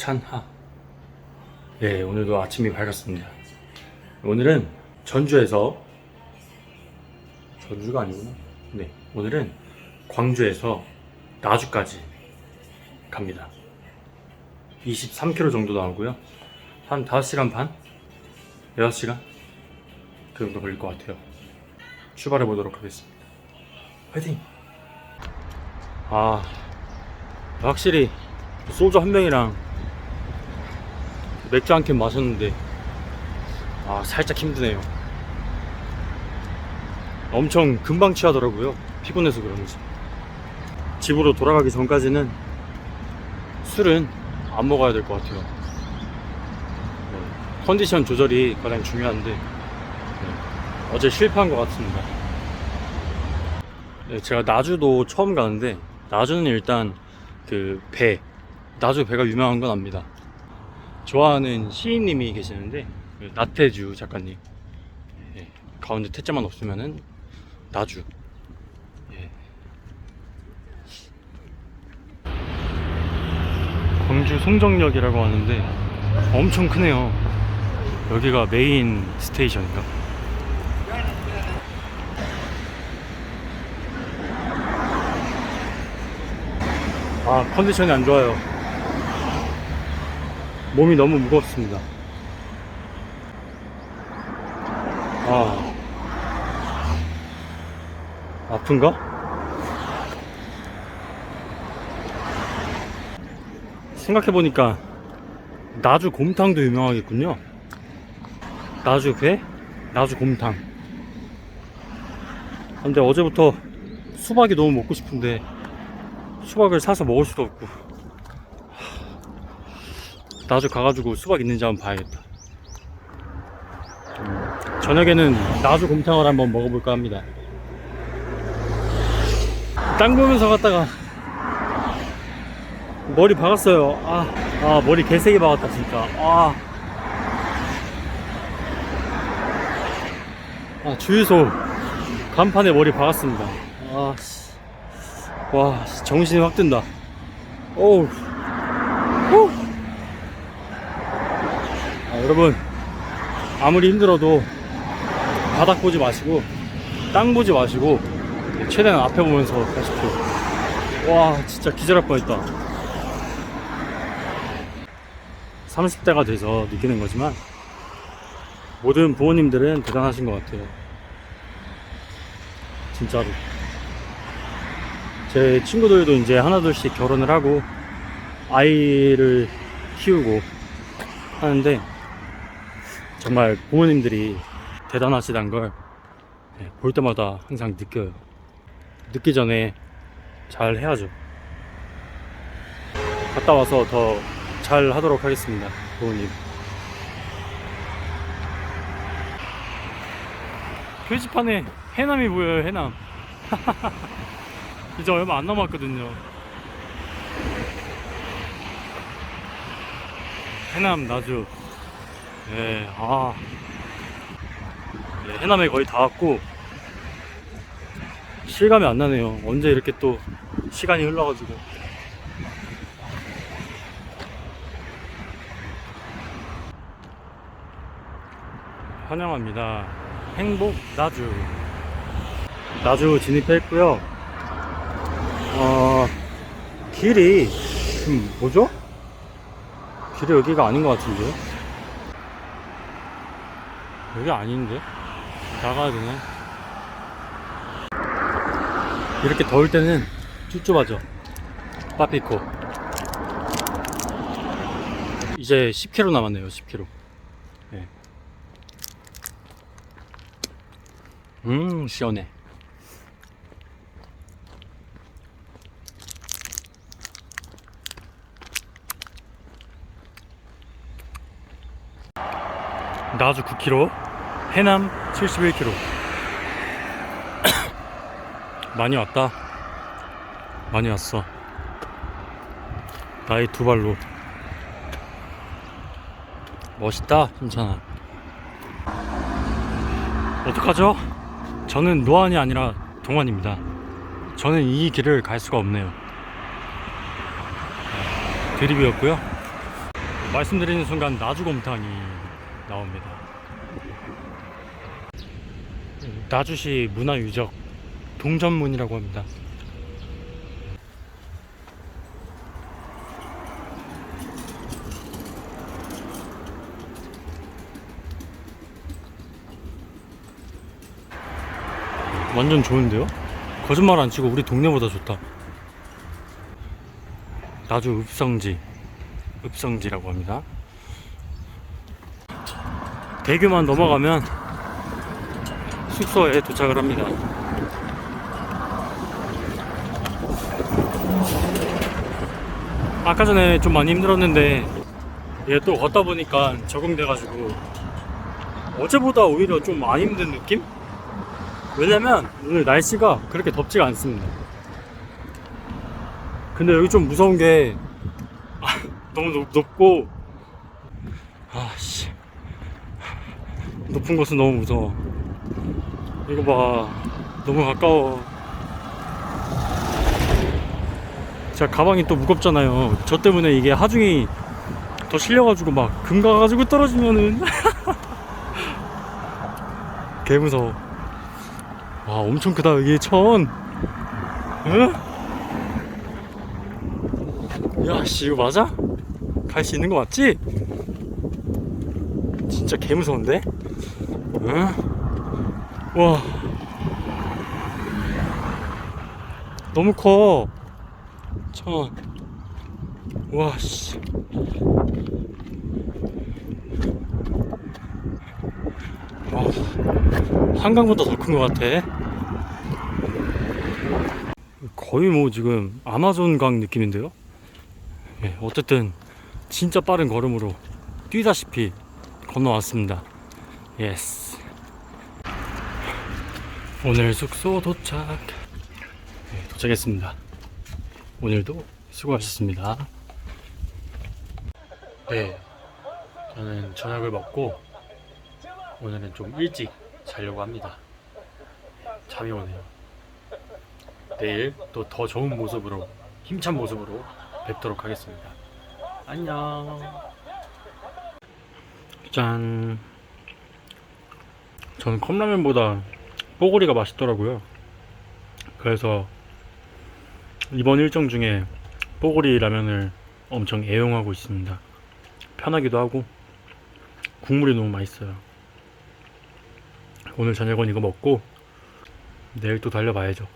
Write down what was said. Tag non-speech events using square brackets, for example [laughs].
찬하. 네, 오늘도 아침이 밝았습니다. 오늘은 전주에서 전주가 아니구나. 네, 오늘은 광주에서 나주까지 갑니다. 23km 정도 나오고요. 한 5시간 반? 6시간? 그 정도 걸릴 것 같아요. 출발해 보도록 하겠습니다. 화이팅! 아, 확실히 소주 한 병이랑 맥주 한 캔 마셨는데 아 살짝 힘드네요. 엄청 금방 취하더라고요. 피곤해서 그런지. 집으로 돌아가기 전까지는 술은 안 먹어야 될 것 같아요. 네, 컨디션 조절이 가장 중요한데 네, 어제 실패한 것 같습니다. 네, 제가 나주도 처음 가는데 나주는 일단 그 배, 나주 배가 유명한 건 압니다. 좋아하는 시인님이 계시는데 그 나태주 작가님. 예, 가운데 태자만 없으면은 나주. 예. 광주 송정역이라고 하는데 엄청 크네요. 여기가 메인 스테이션인가? 아 컨디션이 안 좋아요 몸이 너무 무겁습니다. 아. 아픈가? 생각해보니까 나주 곰탕도 유명하겠군요. 나주 배? 나주 곰탕. 근데 어제부터 수박이 너무 먹고 싶은데 수박을 사서 먹을 수도 없고 나주 가가지고 수박 있는지 한번 봐야겠다. 음, 저녁에는 나주 곰탕을 한번 먹어볼까 합니다. 땅 보면서 갔다가 머리 박았어요. 아, 아 머리 개세게 박았다 진짜. 아, 아 주유소 간판에 머리 박았습니다. 아, 씨. 와 씨, 정신이 확 든다. 오우. 후. 아, 여러분 아무리 힘들어도 바닥 보지 마시고 땅 보지 마시고 최대한 앞에 보면서 가십시오. 와 진짜 기절할 뻔했다. 30대가 돼서 느끼는 거지만 모든 부모님들은 대단하신 것 같아요. 진짜로. 제 친구들도 이제 하나둘씩 결혼을 하고 아이를 키우고 하는데 정말 부모님들이 대단하시다는 걸볼 때마다 항상 느껴요. 늦기 전에 잘 해야죠. 갔다 와서 더 잘 하도록 하겠습니다. 부모님. 표지판에 해남이 보여요, 해남. [laughs] 이제 얼마 안 남았거든요. 해남 나주. 예, 아. 예, 해남에 거의 다 왔고, 실감이 안 나네요. 언제 이렇게 또 시간이 흘러가지고. 환영합니다. 행복 나주. 나주 진입했고요. 어, 길이, 좀 뭐죠? 길이 여기가 아닌 것 같은데요? 여기 아닌데? 나가야 되네. 이렇게 더울 때는 쭈쭈하죠. 빠피코. 이제 10km 남았네요, 10km. 네. 음, 시원해. 나주 9km, 해남 71km. [coughs] 많이 왔다. 많이 왔어. 나의 두 발로. 멋있다, 힘찬아. 어떡하죠? 저는 노안이 아니라 동안입니다. 저는 이 길을 갈 수가 없네요. 드립이었고요. 말씀드리는 순간 나주곰탕이 나옵니다. 나주시 문화유적 동전문이라고 합니다. 완전 좋은데요? 거짓말 안 치고 우리 동네보다 좋다. 나주 읍성지, 읍성지라고 합니다. 대교만 넘어가면 숙소에 도착을 합니다. 아까 전에 좀 많이 힘들었는데 얘 또 걷다 보니까 적응돼가지고 어제보다 오히려 좀 안 힘든 느낌? 왜냐면 오늘 날씨가 그렇게 덥지가 않습니다. 근데 여기 좀 무서운 게 [laughs] 아, 너무 높, 높고 아씨 높은 곳은 너무 무서워. 이거 봐 너무 가까워. 제가 가방이 또 무겁잖아요. 저 때문에 이게 하중이 더 실려가지고 막 금 가가지고 떨어지면은 [laughs] 개 무서워. 와 엄청 크다 여기 천 응? 야씨 이거 맞아? 갈 수 있는 거 맞지? 진짜 개 무서운데? 응? 와 너무 커 천. 와 씨. 와 한강보다 더 큰 것 같아. 거의 뭐 지금 아마존 강 느낌인데요? 예, 어쨌든 진짜 빠른 걸음으로 뛰다시피 건너왔습니다. 예스. 오늘 숙소 도착. 네, 도착했습니다. 오늘도 수고하셨습니다. 네, 저는 저녁을 먹고 오늘은 좀 일찍 자려고 합니다. 잠이 오네요. 내일 또 더 좋은 모습으로 힘찬 모습으로 뵙도록 하겠습니다. 안녕. 짠. 저는 컵라면보다 뽀글이가 맛있더라고요. 그래서 이번 일정 중에 뽀글이 라면을 엄청 애용하고 있습니다. 편하기도 하고 국물이 너무 맛있어요. 오늘 저녁은 이거 먹고 내일 또 달려봐야죠.